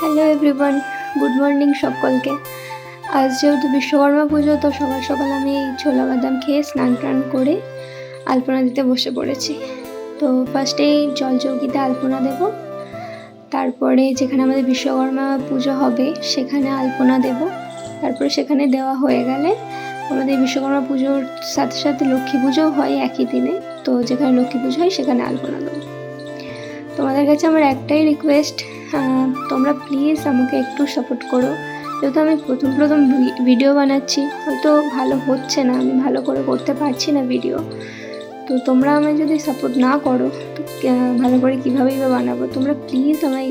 Hello everyone good morning সকলকে। আজ যেহেতু বিশ্বকর্মা পুজো, তো সকাল সকাল আমি ছোলা বাদাম খেয়ে স্নান টান করে আলপনা দিতে বসে পড়েছি। তো ফার্স্টেই জল চৌকিতে আলপনা দেব। তারপরে যেখানে আমাদের বিশ্বকর্মা পুজো হবে, সেখানে আলপনা দেব। তারপরে সেখানে দেওয়া হয়ে গেলে আমাদের বিশ্বকর্মা পুজোর সাথে সাথে লক্ষ্মী পুজোও হয় একই দিনে। তো যেখানে লক্ষ্মী পুজো হয়, সেখানে আলপনা দেবো। তোমাদের কাছে আমার একটাই রিকোয়েস্ট তোমরা প্লিজ আমাকে একটু সাপোর্ট করো। যেহেতু আমি প্রথম প্রথম ভিডিও বানাচ্ছি, হয়তো ভালো হচ্ছে না, আমি ভালো করে করতে পারছি না ভিডিও তো তোমরা আমায় যদি সাপোর্ট না করো, তো ভালো করে কীভাবেই বা বানাবো? তোমরা প্লিজ আমায়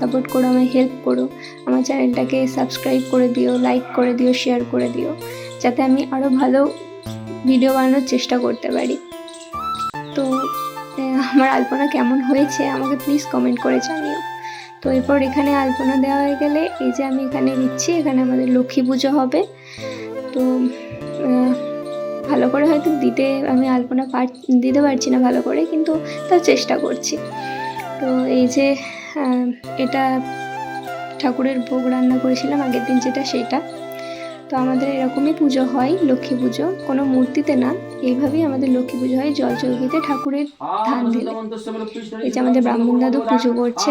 সাপোর্ট করো, আমায় হেল্প করো। আমার চ্যানেলটাকে সাবস্ক্রাইব করে দিও লাইক করে দিও শেয়ার করে দিও, যাতে আমি আরও ভালো ভিডিও বানানোর চেষ্টা করতে পারি। তো আমার আলপনা কেমন হয়েছে, আমাকে প্লিজ কমেন্ট করে জানিও। তো এরপর এখানে আলপনা দেওয়া হয়ে গেলে এই যে আমি এখানে দিচ্ছি এখানে আমাদের লক্ষ্মী পুজো হবে। তো ভালো করে হয়তো দিতে, আমি আলপনা পার, দিতে পারছি না ভালো করে, কিন্তু তার চেষ্টা করছি। তো এই যে এটা ঠাকুরের ভোগ রান্না করেছিলাম, আগের দিন যেটা সেটা। তো আমাদের এরকমই পুজো হয়, লক্ষ্মী পুজো, কোনো মূর্তিতে না। এইভাবেই আমাদের লক্ষ্মী পুজো হয়। জল চৌকিতে ঠাকুরের ধান দিলে। এই যে আমাদের ব্রাহ্মণ দাদু পুজো করছে।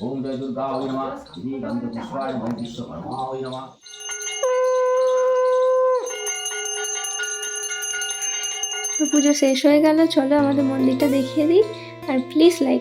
ওম দুর্গা পুজো শেষ হয়ে গেল। চলো আমাদের মন্দিরটা দেখিয়ে দিই। আর প্লিজ লাইক